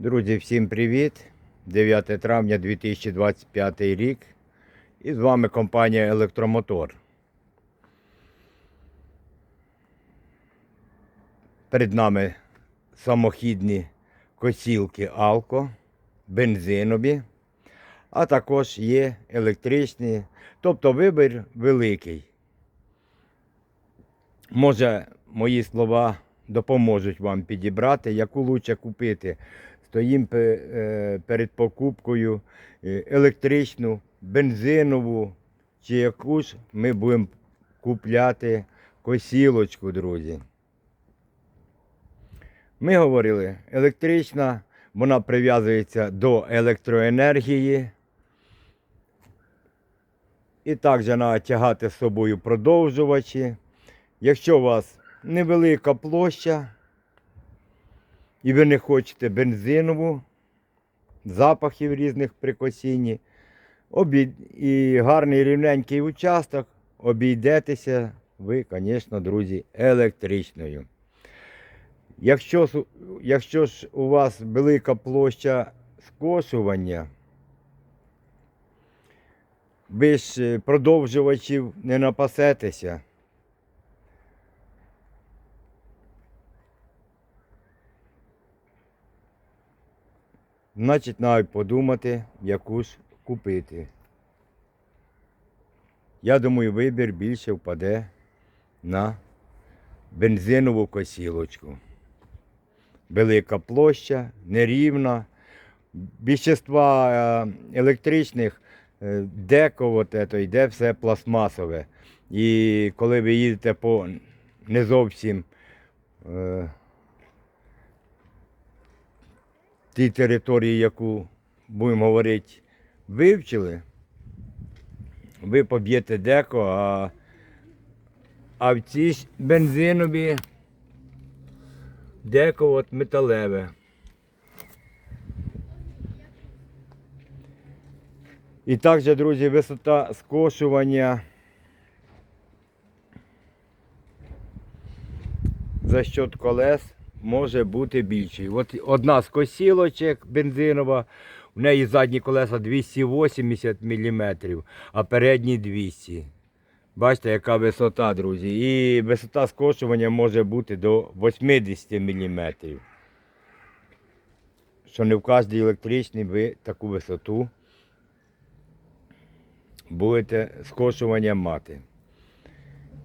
Друзі, всім привіт! 9 травня 2025 рік. І з вами компанія Електромотор. Перед нами самохідні косілки Алко, бензинові, а також є електричні, тобто вибір великий. Може, мої слова допоможуть вам підібрати, яку лучше купити. Пе- е, перед покупкою е, електричну, бензинову, чи яку ж ми будемо купляти косілочку, друзі. Ми говорили, електрична, вона прив'язується до електроенергії. І також треба тягати з собою продовжувачі. Якщо у вас невелика площа і ви не хочете бензинову, запахів різних при косінні, обід... і гарний рівненький участок, обійдетеся ви, звісно, друзі, електричною. Якщо, якщо ж у вас велика площа скошування, ви ж е, продовжувачів не напасетеся. Значить, навіть подумати, яку ж купити. Я думаю, вибір більше впаде на бензинову косілочку. Велика площа, нерівна. Більшіства е, електричних е, деко йде все пластмасове. І коли ви їдете по не зовсім тій території, яку будемо говорити, вивчили, ви поб'єте деко, а, а в ці бензинові деко от металеве. І також, друзі, висота скошування за счет колес може бути більший. От одна з косілочок бензинова, в неї задні колеса 280 мм, а передні 200 Бачите, яка висота, друзі. І висота скошування може бути до 80 мм. Що не в кожній електричній ви таку висоту будете скошування мати.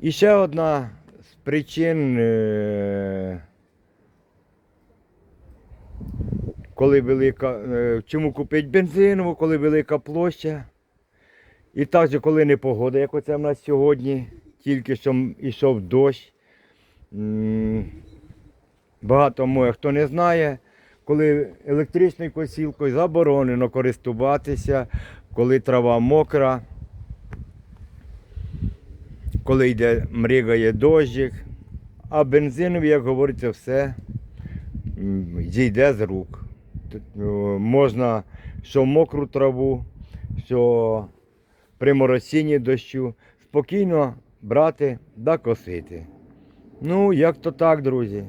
І ще одна з причин, коли велика, е, чому купити бензинову, коли велика площа. І також, коли не погода, як оце в нас сьогодні, тільки що йшов дощ. Багато моє хто не знає, коли електричною косілкою заборонено користуватися, коли трава мокра, коли йде мрігає дощик, а бензинові, як говориться, все зійде з рук. О, Можна що мокру траву, що при моросінні дощу спокійно брати да косити. Ну, як то так, друзі.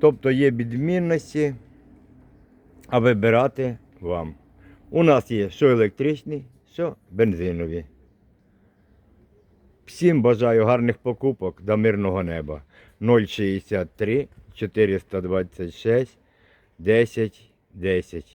Тобто є відмінності, а вибирати вам. У нас є що електричні, що бензинові. Всім бажаю гарних покупок до мирного неба. 063 426 10 10.